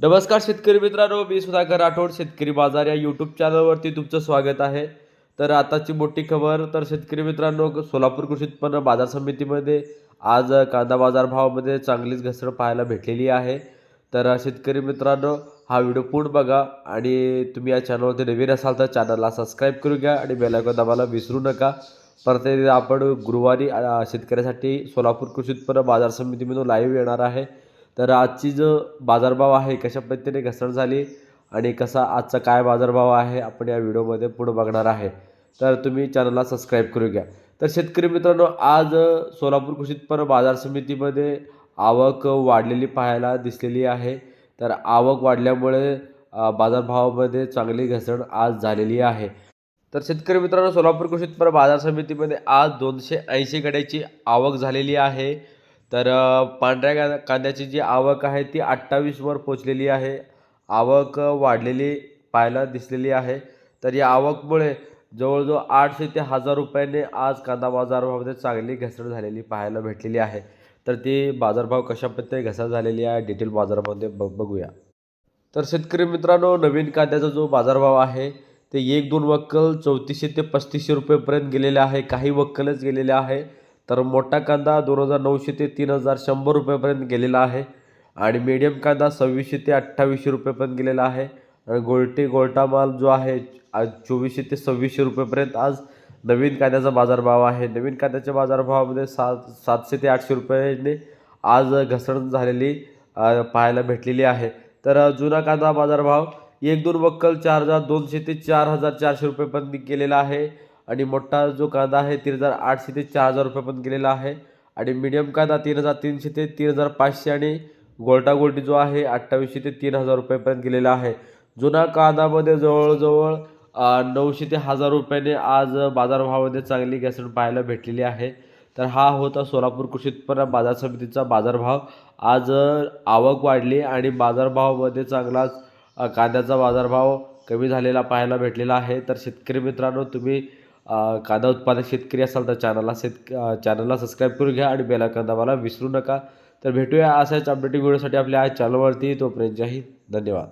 नमस्कार शेतकरी मित्रांनो मी सुधाकर राठोड शेतकरी बाजार या यूट्यूब चॅनलवरती तुमचं स्वागत आहे. तर आताची मोठी खबर तर शेतकरी मित्रांनो सोलापूर कृषी उत्पन्न बाजार समितीमध्ये आज कांदा बाजार भावामध्ये चांगलीच घसरण पाहायला भेटलेली आहे. तर शेतकरी मित्रांनो हा व्हिडिओ पूर्ण बघा आणि तुम्ही या चॅनलवरती नवीन असाल तर चॅनलला सबस्क्राईब करू घ्या आणि बेलायकॉन दाबायला विसरू नका. परत आपण गुरुवारी शेतकऱ्यासाठी सोलापूर कृषी उत्पन्न बाजार समितीमधून लाईव्ह येणार आहे. तर आजची जो बाजारभाव आहे कशा पद्धतीने घसरण झाली आणि कसा आजचा काय बाजारभाव आहे आपण या व्हिडिओमध्ये पुढे बघणार आहे. तर तुम्ही चॅनलला सबस्क्राईब करू घ्या. तर शेतकरी मित्रांनो आज सोलापूर कृषी उत्पन्न बाजार समितीमध्ये आवक वाढलेली पाहायला दिसलेली आहे. तर आवक वाढल्यामुळे बाजारभावामध्ये चांगली घसरण आज झालेली आहे. तर शेतकरी मित्रांनो सोलापूर कृषी उत्पन्न बाजार समितीमध्ये आज दोनशे ऐंशी गड्याची आवक झालेली आहे. तर पांढऱ्या कांद्या कांद्याची जी आवक आहे ती अठ्ठावीसवर पोचलेली आहे. आवक वाढलेली पाहायला दिसलेली आहे. तर या आवकमुळे जवळजवळ आठशे ते हजार रुपयाने आज कांदा बाजारभावामध्ये चांगली घसरण झालेली पाहायला भेटलेली आहे. तर ती बाजारभाव कशा पद्धतीने घसरण झालेली आहे डिटेल बाजारामध्ये बघ बघूया. तर शेतकरी मित्रांनो नवीन कांद्याचा जो बाजारभाव आहे ते एक दोन वक्कल चौतीसशे ते पस्तीसशे रुपयेपर्यंत गेलेले आहे. काही वक्कलच गेलेले आहे. तर मोठा कांदा दोन हजार नऊशे ते तीन हजार शंभर रुपयेपर्यंत गेलेला आहे. आणि मीडियम कांदा सव्वीसशे ते अठ्ठावीसशे रुपयेपर्यंत गेलेला आहे. आणि गोल्टी गोल्टा माल जो आहे आज चोवीसशे ते सव्वीसशे रुपयेपर्यंत आज नवीन कांद्याचा बाजारभाव आहे. नवीन कांद्याच्या बाजारभावामध्ये सात सातशे ते आठशे रुपयाने आज घसरण झालेली पाहायला भेटलेली आहे. तर जुना कांदा बाजारभाव एक दोन वक्कल चार हजार दोनशे ते चार हजार चारशे रुपयेपर्यंत गेलेला आहे. आणि मोठा जो कांदा आहे तीन हजार आठशे ते चार हजार रुपयेपर्यंत गेलेला आहे. आणि मीडियम कांदा तीन हजार तीनशे ते तीन हजार पाचशे आणि गोल्टा गोल्टी जो आहे अठ्ठावीसशे ते तीन हजार रुपयेपर्यंत गेलेला आहे. जुना कांदामध्ये जवळजवळ नऊशे ते हजार रुपयाने आज बाजारभावामध्ये चांगली घसरण पाहायला भेटलेली आहे. तर हा होता सोलापूर कृषी उत्पन्न बाजार समितीचा बाजारभाव. आज आवक वाढली आणि बाजारभावामध्ये चांगलाच कांद्याचा बाजारभाव कमी झालेला पाहायला भेटलेला आहे. तर शेतकरी मित्रांनो तुम्ही कांदा उत्पादक शेतकरी असाल तर चॅनलला शेत चॅनलला सबस्क्राईब करून घ्या आणि बेलायकॉन दाबायला विसरू नका. तर भेटूया अशाच अपडेटिंग व्हिडिओसाठी आपल्या आज चॅनलवरती तोपर्यंत जय हिंद. धन्यवाद.